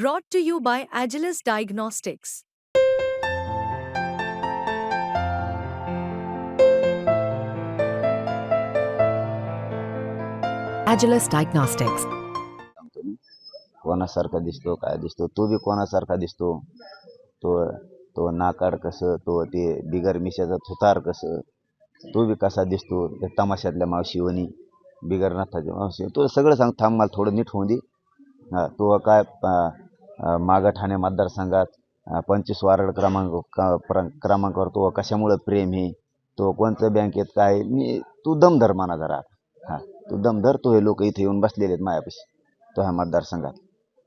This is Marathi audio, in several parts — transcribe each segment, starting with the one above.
Brought to you by Agilus Diagnostics. Agilus Diagnostics. कोणासारखा दिसतो काय दिसतो? तो बी कोणासारखा दिसतो? तो तो नाकाड कसं? तो ते बिगर मिशाचा थुतार कसं? तो बी कसा दिसतो? त्या तमाशातल्या मावशीवणी बिगर नाथाच्या मावशी तो सगळं सांग थांब मला थोडं नीट होऊन दे. हां तो काय मागं ठाणे मतदारसंघात पंचवीस वार्ड क्रमांक प्र- क्रमांकावर तो कशामुळं प्रेम आहे तो कोणत्या बँकेत काय मी तू दमधर माना जरा. हां तू दमधर तो हे लोक इथे येऊन बसलेले आहेत मायापाशी तो ह्या मतदारसंघात.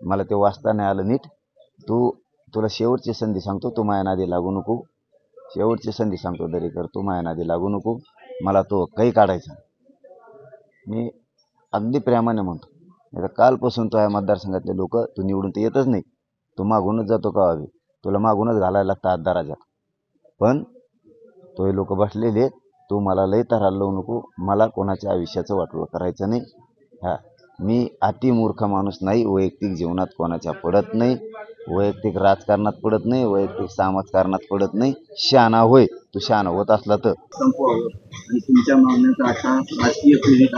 मला ते वाचता नाही आलं नीट. तू तुला शेवटची संधी सांगतो तू माया नादी लागू नको. शेवटची संधी सांगतो दरेकर तू माया नादी लागू नको. मला तो काही काढायचा मी अगदी प्रेमाने म्हणतो. नाही तर कालपासून तो ह्या मतदारसंघातले लोक तू निवडून तर येतच नाही. तू मागूनच जातो का हवी? तुला मागूनच घालायला लागतं आत दाराच्या पण तो हे लोक बसलेले तू मला लय तर लावू नको. मला कोणाच्या आयुष्याचं वाटलं करायचं नाही. हा मी अति मूर्ख माणूस नाही. वैयक्तिक जीवनात कोणाच्या पडत नाही. वैयक्तिक राजकारणात पडत नाही. वैयक्तिक समाजकारणात पडत नाही. शहाणा होय. तू शहाणा होत असला तर. तुमच्या मागण्याचा आता राजकीय प्रेरित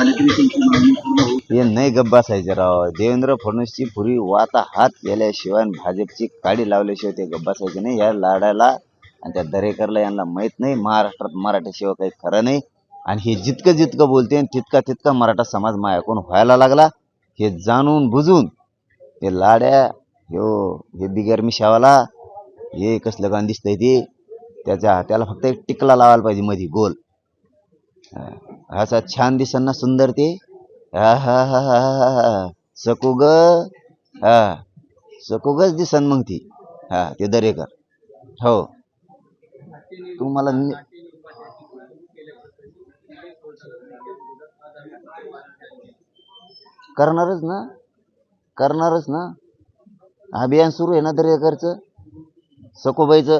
तरी मागणी पूर्ण होईल. हे नाही गप्प बसायचे राव. देवेंद्र फडणवीसची पुरी वाता हात केल्याशिवाय आणि भाजपची काडी लावल्याशिवाय ते गप्प बसायचे नाही. या लाड्याला आणि त्या दरेकरला यांना माहीत नाही. महाराष्ट्रात मराठीशिवाय काही खरं नाही. आणि हे जितकं जितकं बोलते आणि तितका तितका मराठा समाज मायाकून व्हायला लागला हे जाणून बुजून ते लाड्या ह्यो हे बिगर मिशावाला हे कसलं गाणं दिसतंय ते त्याच्या त्याला फक्त एक टिकला लावायला पाहिजे मधी गोल. हा, असा छान दिसांना ना सुंदर ते. हा हा हा हा हा हा. हा. सकुगच दिसन मग ती. हा ते दरेकर. हो. तू मला करणारच ना? करणारच ना? अभियान सुरू आहे ना दरेकरचं? सकोबाईचं?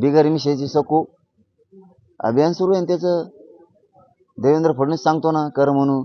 बिगर मिशाची सकू? अभियान सुरू आहे ना त्याचं? देवेंद्र फडणवीस सांगतो ना कर म्हणून.